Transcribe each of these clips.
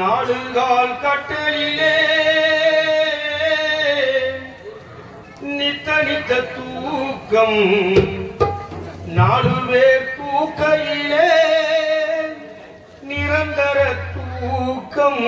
நாடுகால் கட்டலிலே நித்த நித்த தூக்கம் நாடுவே பூக்கையிலே நிரந்தர தூக்கம்.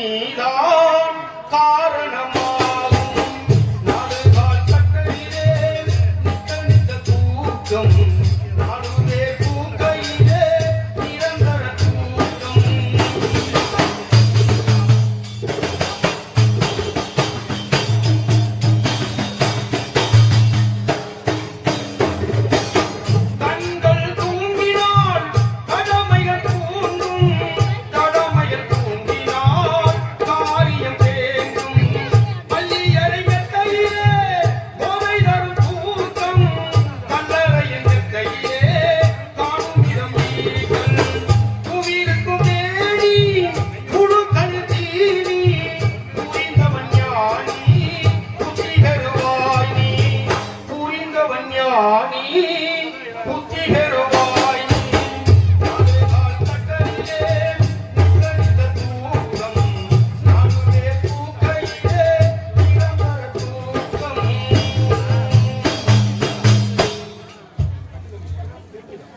நீதான் காரணம். Johnny.